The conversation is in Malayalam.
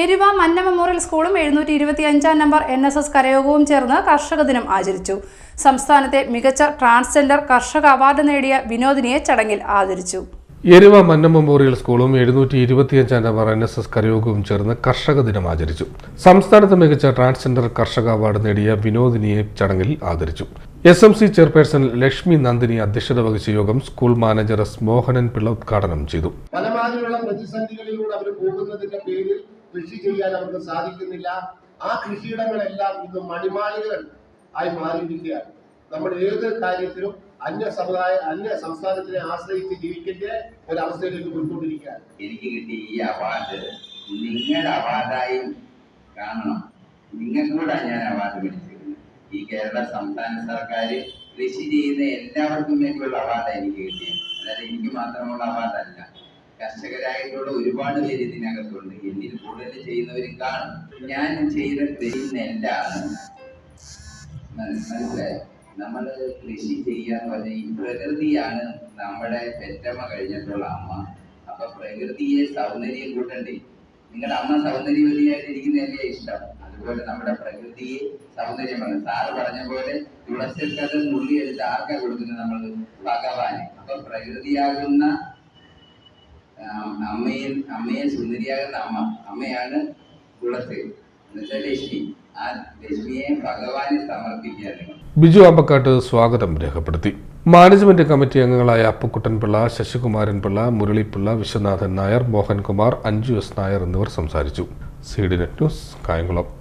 എരുവ മന്ന മെമ്മോറിയൽ സ്കൂളും എഴുന്നൂറ്റി ഇരുപത്തി അഞ്ചാം നമ്പർ എൻ എസ് എസ് കരയോഗവും ചേർന്ന് കർഷക ദിനം ആചരിച്ചു. സംസ്ഥാനത്തെ മികച്ച ട്രാൻസ്ജെൻഡർ കർഷക അവാർഡ് നേടിയ വിനോദിനിയെ ചടങ്ങിൽ ആദരിച്ചു. എരുവ മന്ന മെമ്മോറിയൽ സ്കൂളും എഴുന്നൂറ്റി ഇരുപത്തിയഞ്ചാം നമ്പർ എൻ എസ് എസ് കരയോഗവും ചേർന്ന് കർഷക ദിനം ആചരിച്ചു. സംസ്ഥാനത്ത് മികച്ച ട്രാൻസ്ജെൻഡർ കർഷക അവാർഡ് നേടിയ വിനോദിനിയെ ചടങ്ങിൽ ആദരിച്ചു. S M C chairperson Lakshmi Nandini അധ്യക്ഷത വഹിച്ച യോഗം school manager S Mohanan Pillai ഉദ്ഘാടനം ചെയ്തു. പലമാതിരിയുള്ള പ്രതിസന്ധികളിലൂടെ അവർ പോകുന്നതിന്റെ പേരിൽ കൃഷി ചെയ്യാൻ അവർക്ക് സാധിക്കുന്നില്ല. ആ കൃഷിയിടങ്ങളെല്ലാം ഇന്ന് മണിമാളികൾ ആയി മാറിയിരിക്കുകയാണ്. നമ്മൾ ഏത് കാര്യത്തിലും അന്യ സമുദായ അന്യ സംസ്ഥാനത്തിനെ ആശ്രയിച്ച് ജീവിക്കേണ്ട ഒരു അവസ്ഥയിലേക്ക് പോയിക്കൊണ്ടിരിക്കുകയാണ്. എനിക്ക് കിട്ടിയ ഈ അവാർഡ് നിങ്ങളുടെ അവാർഡായി കാണണം. നിങ്ങൾക്കൂടെ ഞാൻ അവാർഡ് മേടിച്ചിരിക്കുന്നത് ഈ കേരള സംസ്ഥാന സർക്കാർ കൃഷി ചെയ്യുന്ന എല്ലാവർക്കും വേണ്ടിയുള്ള അവാർഡാണ് എനിക്ക് കിട്ടിയത്. അതായത് എനിക്ക് മാത്രമുള്ള അവാർഡല്ല കർഷകരായിട്ടുള്ള ഒരുപാട് പേര് ഇതിനകത്തുണ്ട്. എന്നിൽ കൂടുതൽ ചെയ്യുന്നവരും കാണും. ഞാൻ ചെയ്ത കൃഷി നെല്ലാണ് മനസ്സിലായോ? നമ്മൾ കൃഷി ചെയ്യാന്ന് പറഞ്ഞാൽ ഈ പ്രകൃതിയാണ് നമ്മുടെ പെറ്റമ്മ കഴിഞ്ഞിട്ടുള്ള അമ്മ. അപ്പൊ പ്രകൃതിയെ സൗന്ദര്യം കൂട്ടണ്ടേ? നിങ്ങളുടെ അമ്മ സൗന്ദര്യവതിയായിട്ട് ഇരിക്കുന്നതല്ലേ ഇഷ്ടം? അതുപോലെ നമ്മുടെ പ്രകൃതിയെ സൗന്ദര്യമാണ് സാറ് പറഞ്ഞ പോലെ തുളസിക്കത് നുള്ളിയെടുത്ത് ആർക്കാ കൊടുക്കുന്നത് നമ്മൾ ഭഗവാന്. അപ്പൊ പ്രകൃതിയാകുന്ന ആ, അമ്മയെ സുന്ദരിയാകുന്ന അമ്മ അമ്മയാണ് കുളത്ത്. എന്നുവെച്ചാൽ ലക്ഷ്മി. ആ ലക്ഷ്മിയെ ഭഗവാനെ സമർപ്പിക്കുകയാണ് ബിജു അമ്പക്കാട്ട് സ്വാഗതം രേഖപ്പെടുത്തി. മാനേജ്മെന്റ് കമ്മിറ്റി അംഗങ്ങളായ അപ്പുക്കുട്ടൻ പിള്ള ശശികുമാരൻ പിള്ള മുരളിപ്പിള്ള വിശ്വനാഥൻ നായർ മോഹൻകുമാർ അഞ്ജു എസ് നായർ എന്നിവർ സംസാരിച്ചു. C D net news Kayamkulam.